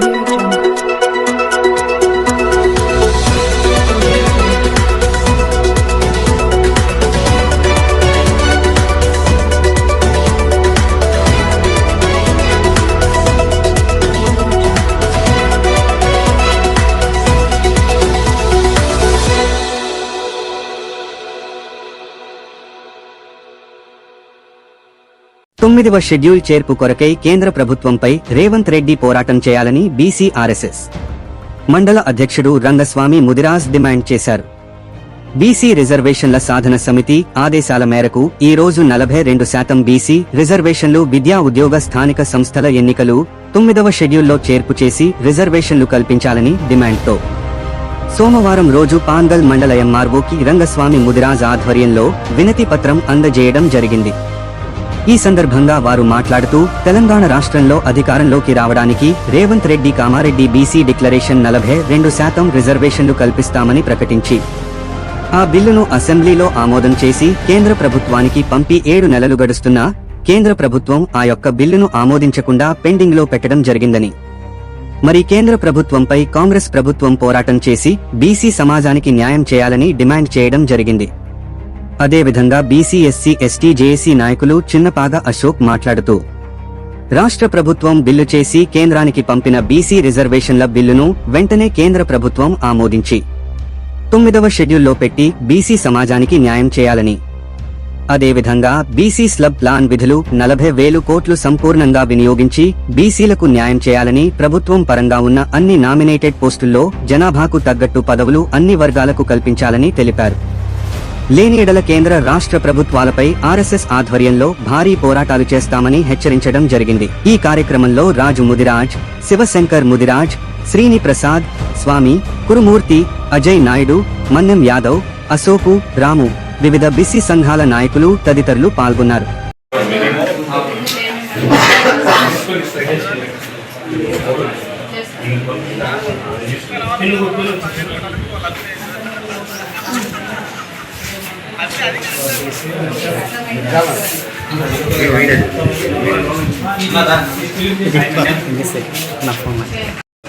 morning. తొమ్మిదవ schedule చేర్పు కొరకై కేంద్ర ప్రభుత్వంపై రేవంత్ రెడ్డి పోరాటం చేయాలని బీసీ ఆర్ఎస్ఎస్ మండల అధ్యక్షుడు రంగస్వామి ముదిరాజ్ డిమాండ్ చేశారు. బీసీ రిజర్వేషన్ల సాధన సమితి ఆదేశాల మేరకు ఈ రోజు నలభై రెండు శాతం బీసీ రిజర్వేషన్లు విద్యా ఉద్యోగ స్థానిక సంస్థల ఎన్నికలు తొమ్మిదవ షెడ్యూల్లో చేర్పు చేసి రిజర్వేషన్లు కల్పించాలని డిమాండ్తో సోమవారం రోజు పాంగల్ మండల ఎంఆర్ఓకి రంగస్వామి ముదిరాజ్ ఆధ్వర్యంలో వినతి పత్రం అందజేయడం జరిగింది. ఈ సందర్భంగా వారు మాట్లాడుతూ తెలంగాణ రాష్ట్రంలో అధికారంలోకి రావడానికి రేవంత్ రెడ్డి కామారెడ్డి బీసీ డిక్లరేషన్ నలభై రెండు శాతం రిజర్వేషన్లు కల్పిస్తామని ప్రకటించి ఆ బిల్లును అసెంబ్లీలో ఆమోదం చేసి కేంద్ర ప్రభుత్వానికి పంపి ఏడు నెలలు గడుస్తున్నా కేంద్ర ప్రభుత్వం ఆ యొక్క బిల్లును ఆమోదించకుండా పెండింగ్లో పెట్టడం జరిగిందని. మరి కేంద్ర ప్రభుత్వంపై కాంగ్రెస్ ప్రభుత్వం పోరాటం చేసి బీసీ సమాజానికి న్యాయం చేయాలని డిమాండ్ చేయడం జరిగింది. అదేవిధంగా బీసీ ఎస్సీ ఎస్టీ జేఏసీ నాయకులు చిన్నపాద అశోక్ మాట్లాడుతూ రాష్ట్ర ప్రభుత్వం బిల్లు చేసి కేంద్రానికి పంపిన బీసీ రిజర్వేషన్ల బిల్లును వెంటనే కేంద్ర ప్రభుత్వం ఆమోదించి తొమ్మిదవ షెడ్యూల్లో పెట్టి బీసీ సమాజానికి న్యాయం చేయాలని. అదేవిధంగా బీసీ స్లబ్ ప్లాన్ విధులు నలభై వేలు కోట్లు సంపూర్ణంగా వినియోగించి బీసీలకు న్యాయం చేయాలని ప్రభుత్వం పరంగా ఉన్న అన్ని నామినేటెడ్ పోస్టుల్లో జనాభాకు తగ్గట్టు పదవులు అన్ని వర్గాలకు కల్పించాలని తెలిపారు. లేని ఎడల కేంద్ర రాష్ట్ర ప్రభుత్వాలపై ఆర్ఎస్ఎస్ ఆధ్వర్యంలో భారీ పోరాటాలు చేస్తామని హెచ్చరించడం జరిగింది. ఈ కార్యక్రమంలో రాజు ముదిరాజ్ శివశంకర్ ముదిరాజ్ శ్రీని ప్రసాద్ స్వామి కురుమూర్తి అజయ్ నాయుడు మన్నెం యాదవ్ అశోకు రాము వివిధ బిసి సంఘాల నాయకులు తదితరులు పాల్గొన్నారు.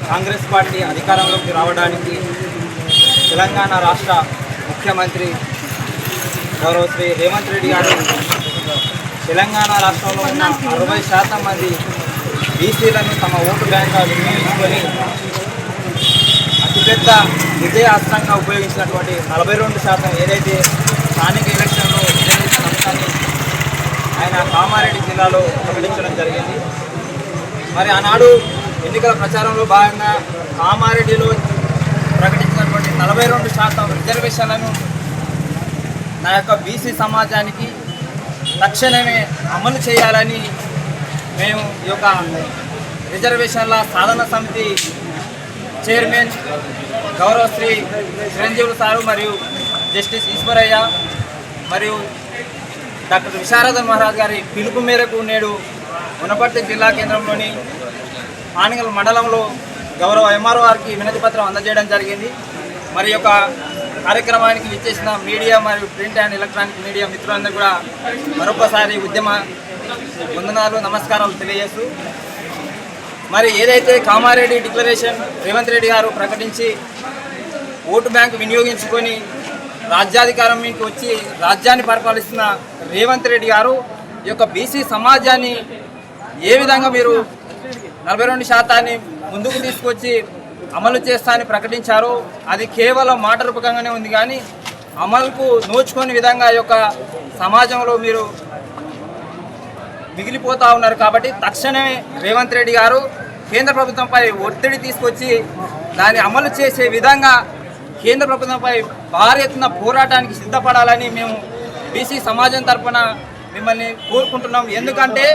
కాంగ్రెస్ పార్టీ అధికారంలోకి రావడానికి తెలంగాణ రాష్ట్ర ముఖ్యమంత్రి గౌరవ శ్రీ రేవంత్ రెడ్డి గారు తెలంగాణ రాష్ట్రంలో ఉన్న అరవై శాతం మంది బీసీలను తమ ఓటు బ్యాంక్గా వినియోగించుకొని అతిపెద్ద విజయాస్త్రంగా ఉపయోగించినటువంటి నలభై రెండు శాతం ఏదైతే ఆయన కామారెడ్డి జిల్లాలో ప్రకటించడం జరిగింది. మరి ఆనాడు ఎన్నికల ప్రచారంలో భాగంగా కామారెడ్డిలో ప్రకటించినటువంటి నలభై రెండు శాతం రిజర్వేషన్లను నా యొక్క బీసీ సమాజానికి తక్షణమే అమలు చేయాలని మేము ఈ యొక్క రిజర్వేషన్ల సాధన సమితి చైర్మన్ గౌరవ శ్రీ చిరంజీవులు సారు మరియు జస్టిస్ ఈశ్వరయ్య మరియు డాక్టర్ విశారదన్ మహారాజ్ గారి పిలుపు మేరకు నేడు మునపర్తి జిల్లా కేంద్రంలోని ఆనగల్ మండలంలో గౌరవ ఎంఆర్ఓ గారికి వినతి పత్రం అందజేయడం జరిగింది. మరి యొక్క కార్యక్రమానికి ఇచ్చేసిన మీడియా మరియు ప్రింట్ అండ్ ఎలక్ట్రానిక్ మీడియా మిత్రులందరూ కూడా మరొకసారి ఉద్యమ వందనాలు నమస్కారాలు తెలియజేస్తూ మరి ఏదైతే కామారెడ్డి డిక్లరేషన్ రేవంత్ రెడ్డి గారు ప్రకటించి ఓటు బ్యాంకు వినియోగించుకొని రాజ్యాధికారం మీకు వచ్చి రాజ్యాన్ని పరిపాలిస్తున్న రేవంత్ రెడ్డి గారు ఈ యొక్క బీసీ సమాజాన్ని ఏ విధంగా మీరు నలభై రెండు శాతాన్ని ముందుకు తీసుకొచ్చి అమలు చేస్తానని ప్రకటించారు అది కేవలం మాట రూపకంగానే ఉంది కానీ అమలుకు నోచుకొని విధంగా ఈ యొక్క సమాజంలో మీరు మిగిలిపోతూ ఉన్నారు కాబట్టి తక్షణమే రేవంత్ రెడ్డి గారు కేంద్ర ప్రభుత్వంపై ఒత్తిడి తీసుకొచ్చి దాన్ని అమలు చేసే విధంగా కేంద్ర ప్రభుత్వంపై భారీ ఎత్తున పోరాటానికి సిద్ధపడాలని మేము బీసీ సమాజం తరఫున మిమ్మల్ని కోరుకుంటున్నాం. ఎందుకంటే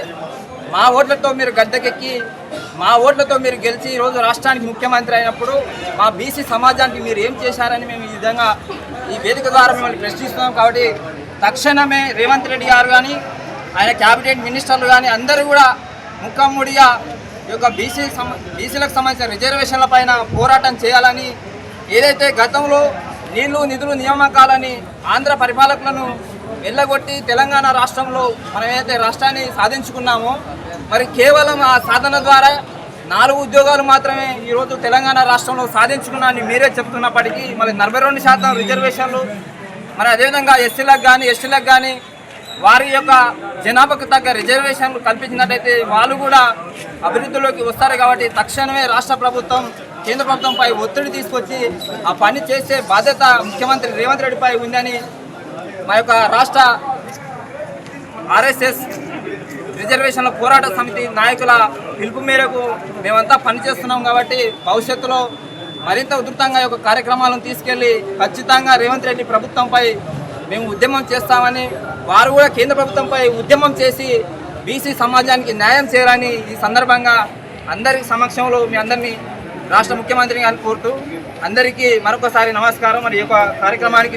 మా ఓట్లతో మీరు గద్దెకెక్కి మా ఓట్లతో మీరు గెలిచి ఈరోజు రాష్ట్రానికి ముఖ్యమంత్రి అయినప్పుడు మా బీసీ సమాజానికి మీరు ఏం చేశారని మేము ఈ విధంగా ఈ వేదిక ద్వారా మిమ్మల్ని ప్రశ్నిస్తున్నాం. కాబట్టి తక్షణమే రేవంత్ రెడ్డి గారు కానీ ఆయన క్యాబినెట్ మినిస్టర్లు కానీ అందరూ కూడా ముఖమ్ముడిగా ఈ యొక్క బీసీ సమ బీసీలకు సంబంధించిన రిజర్వేషన్ల పైన పోరాటం చేయాలని ఏదైతే గతంలో నీళ్ళు నిధులు నియామకాలని ఆంధ్ర పరిపాలకులను వెళ్ళగొట్టి తెలంగాణ రాష్ట్రంలో మనం ఏదైతే రాష్ట్రాన్ని సాధించుకున్నామో మరి కేవలం ఆ సాధన ద్వారా నాలుగు ఉద్యోగాలు మాత్రమే ఈరోజు తెలంగాణ రాష్ట్రంలో సాధించుకున్నా అని మీరే చెప్తున్నప్పటికీ మరి నలభై రెండు శాతం రిజర్వేషన్లు మరి అదేవిధంగా ఎస్సీలకు కానీ ఎస్టీలకు కానీ వారి యొక్క జనాభాకు తగ్గ రిజర్వేషన్లు కల్పించినట్టయితే వాళ్ళు కూడా అభివృద్ధిలోకి వస్తారు కాబట్టి తక్షణమే రాష్ట్ర ప్రభుత్వం కేంద్ర ప్రభుత్వంపై ఒత్తిడి తీసుకొచ్చి ఆ పని చేసే బాధ్యత ముఖ్యమంత్రి రేవంత్ రెడ్డిపై ఉందని మా యొక్క రాష్ట్ర ఆర్ఎస్ఎస్ రిజర్వేషన్ల పోరాట సమితి నాయకుల పిలుపు మేరకు మేమంతా పనిచేస్తున్నాం కాబట్టి భవిష్యత్తులో మరింత ఉధృతంగా యొక్క కార్యక్రమాలను తీసుకెళ్ళి ఖచ్చితంగా రేవంత్ రెడ్డి ప్రభుత్వంపై మేము ఉద్యమం చేస్తామని వారు కూడా కేంద్ర ప్రభుత్వంపై ఉద్యమం చేసి బీసీ సమాజానికి న్యాయం చేయాలని ఈ సందర్భంగా అందరి సమక్షంలో మీ అందరినీ రాష్ట్ర ముఖ్యమంత్రి గారిని కోరుతూ అందరికీ మరొకసారి నమస్కారం. మరి ఈ యొక్క కార్యక్రమానికి